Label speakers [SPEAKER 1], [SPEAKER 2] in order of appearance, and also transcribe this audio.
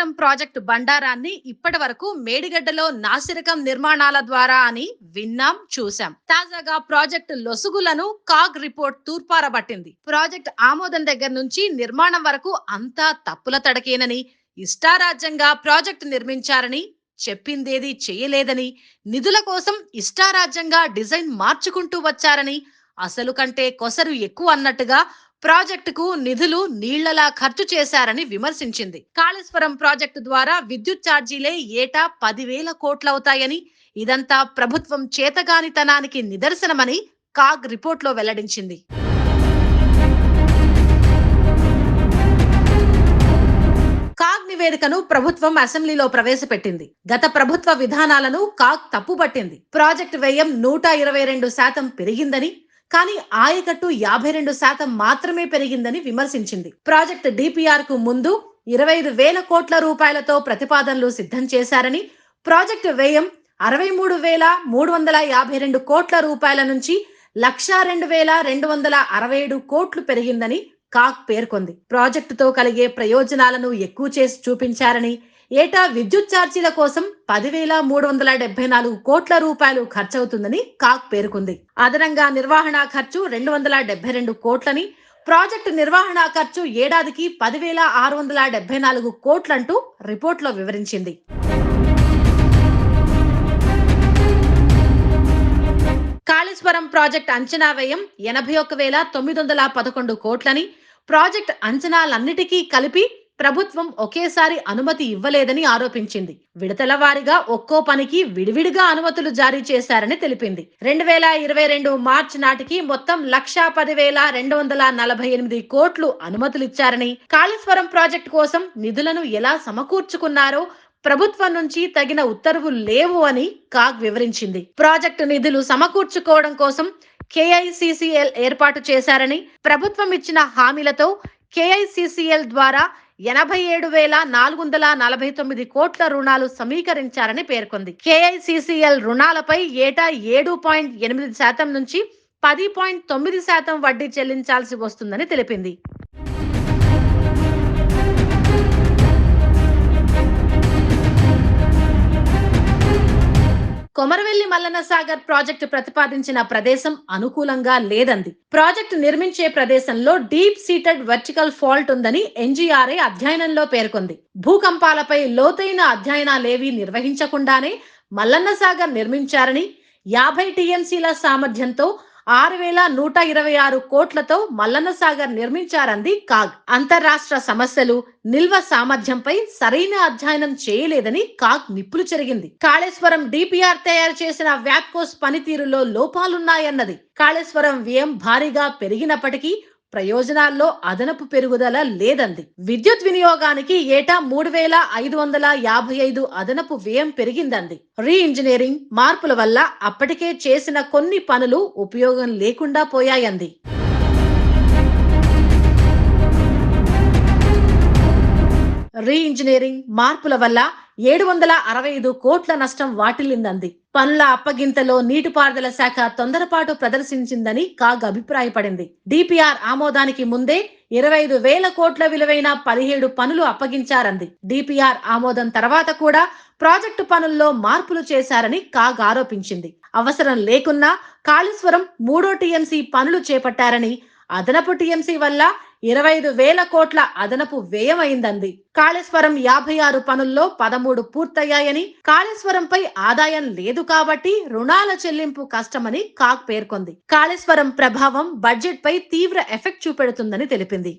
[SPEAKER 1] Kaleshwaram project బండారాన్ని ఇప్పటి వరకు మేడిగడ్డలో నాసిరకం నిర్మాణాల ద్వారా అని విన్నాం చూశాం. తాజాగా ప్రాజెక్టు లొసుగులను కాగ్ రిపోర్ట్ తూర్పారబట్టింది. ప్రాజెక్ట్ ఆమోదం దగ్గర నుంచి నిర్మాణం వరకు అంతా తప్పుల తడకేనని ఇష్టారాజ్యంగా ప్రాజెక్టు నిర్మించారని చెప్పిందేది చేయలేదని నిధుల కోసం ఇష్టారాజ్యంగా డిజైన్ మార్చుకుంటూ వచ్చారని అసలు కంటే కొసరు ఎక్కువ అన్నట్టుగా ప్రాజెక్టుకు నిధులు నీళ్ళలా ఖర్చు చేశారని విమర్శించింది. కాళేశ్వరం ప్రాజెక్టు ద్వారా విద్యుత్ ఛార్జీలే ఏటా పదివేల కోట్లవుతాయని ఇదంతా ప్రభుత్వం చేతగానితనానికి నిదర్శనమని కాగ్ రిపోర్ట్లో వెల్లడించింది. కాగ్ నివేదికను ప్రభుత్వం అసెంబ్లీలో ప్రవేశపెట్టింది. గత ప్రభుత్వ విధానాలను కాగ్ తప్పుపట్టింది. ప్రాజెక్టు వ్యయం నూట ఇరవై రెండు శాతం పెరిగిందని కానీ ఆయకట్టు యాభై రెండు శాతం మాత్రమే పెరిగిందని విమర్శించింది. ప్రాజెక్ట్ డిపిఆర్కు ముందు ఇరవై ఐదు వేల కోట్ల రూపాయలతో ప్రతిపాదనలు సిద్ధం చేశారని ప్రాజెక్టు వ్యయం అరవై మూడు వేల మూడు వందల యాభై రెండు కోట్ల రూపాయల నుంచి లక్షా రెండు వేల రెండు వందల అరవై ఏడు కోట్లు పెరిగిందని కాక్ పేర్కొంది. ప్రాజెక్టుతో కలిగే ప్రయోజనాలను ఎక్కువ చేసి చూపించారని ఏటా విద్యుత్ ఛార్జీల కోసం పదివేల మూడు వందల డెబ్బై నాలుగు కోట్ల రూపాయలు ఖర్చవుతుందని కాక్ పేర్కొంది. అదనంగా నిర్వహణ ఖర్చు రెండు వందల డెబ్బై రెండు కోట్లని ప్రాజెక్టు నిర్వహణ ఖర్చు ఏడాదికి పదివేల ఆరు వందల డెబ్బై నాలుగు కోట్లంటూ రిపోర్ట్లో వివరించింది. కాళేశ్వరం ప్రాజెక్ట్ అంచనా వ్యయం ఎనభై ఒక్క వేల తొమ్మిది వందల పదకొండు కోట్లని ప్రాజెక్ట్ అంచనాలన్నిటికీ కలిపి ప్రభుత్వం ఒకేసారి అనుమతి ఇవ్వలేదని ఆరోపించింది. విడతల వారీగా ఒక్కో పనికి విడివిడిగా అనుమతులు జారీ చేశారని తెలిపింది. రెండు వేల ఇరవై రెండు మార్చి నాటికి మొత్తం లక్షా పది వేల రెండు వందల నలభై ఎనిమిది కోట్లు అనుమతులు ఇచ్చారని కాళేశ్వరం ప్రాజెక్టు కోసం నిధులను ఎలా సమకూర్చుకున్నారో ప్రభుత్వం నుంచి తగిన ఉత్తర్వులు లేవు అని కాగ్ వివరించింది. ప్రాజెక్టు నిధులు సమకూర్చుకోవడం కోసం కేఐసిసిఎల్ ఏర్పాటు చేశారని ప్రభుత్వం ఇచ్చిన హామీలతో కేఐసిసిఎల్ ద్వారా ఎనభై ఏడు వేల నాలుగు వందల నలభై తొమ్మిది కోట్ల రుణాలు సమీకరించారని పేర్కొంది. కేఐసిసిఎల్ రుణాలపై ఏటా ఏడు పాయింట్ ఎనిమిది శాతం నుంచి పది పాయింట్ తొమ్మిది శాతం వడ్డీ చెల్లించాల్సి వస్తుందని తెలిపింది. కొమరవెల్లి మల్లన్న సాగర్ ప్రాజెక్టు ప్రతిపాదించిన ప్రదేశం అనుకూలంగా లేదంది. ప్రాజెక్టు నిర్మించే ప్రదేశంలో డీప్ సీటెడ్ వర్టికల్ ఫాల్ట్ ఉందని ఎన్జీఆర్ఏ అధ్యయనంలో పేర్కొంది. భూకంపాలపై లోతైన అధ్యయనాలేవీ నిర్వహించకుండానే మల్లన్న సాగర్ నిర్మించారని యాభై టీఎంసీల సామర్థ్యంతో ఆరు వేల నూట ఇరవై ఆరు కోట్లతో మల్లన్న సాగర్ నిర్మించారంది కాగ్. అంతర్రాష్ట్ర సమస్యలు నిల్వ సామర్థ్యంపై సరైన అధ్యయనం చేయలేదని కాగ్ నిప్పులు చెరిగింది. కాళేశ్వరం డిపిఆర్ తయారు చేసిన వ్యాప్కోస్ పనితీరులో లోపాలున్నాయన్నది. కాళేశ్వరం వ్యయం భారీగా పెరిగినప్పటికీ ప్రయోజనాల్లో అదనపు పెరుగుదల లేదంది. విద్యుత్ వినియోగానికి ఏటా మూడు వేల ఐదు వందల యాభై ఐదు అదనపు వ్యయం పెరిగిందంది. రీ ఇంజనీరింగ్ మార్పుల వల్ల అప్పటికే చేసిన కొన్ని పనులు ఉపయోగం లేకుండా పోయాయంది. రీ ఇంజనీరింగ్ మార్పుల వల్ల ఏడు వందల అరవై ఐదు కోట్ల నష్టం వాటిల్లిందంది. పనుల అప్పగింతలో నీటిపారుదల శాఖ తొందరపాటు ప్రదర్శించిందని కాగ్ అభిప్రాయపడింది. డిపిఆర్ ఆమోదానికి ముందే ఇరవై ఐదు వేల కోట్ల విలువైన పదిహేడు పనులు అప్పగించారంది. డిపిఆర్ ఆమోదం తర్వాత కూడా ప్రాజెక్టు పనుల్లో మార్పులు చేశారని కాగ్ ఆరోపించింది. అవసరం లేకున్నా కాళేశ్వరం మూడో టీఎంసీ పనులు చేపట్టారని అదనపు టీఎంసీ వల్ల ఇరవై ఐదు వేల కోట్ల అదనపు వ్యయమైందంది. కాళేశ్వరం యాభై ఆరు పనుల్లో పదమూడు పూర్తయ్యాయని కాళేశ్వరంపై ఆదాయం లేదు కాబట్టి రుణాల చెల్లింపు కష్టమని కాగ్ పేర్కొంది. కాళేశ్వరం ప్రభావం బడ్జెట్ పై తీవ్ర ఎఫెక్ట్ చూపెడుతుందని తెలిపింది.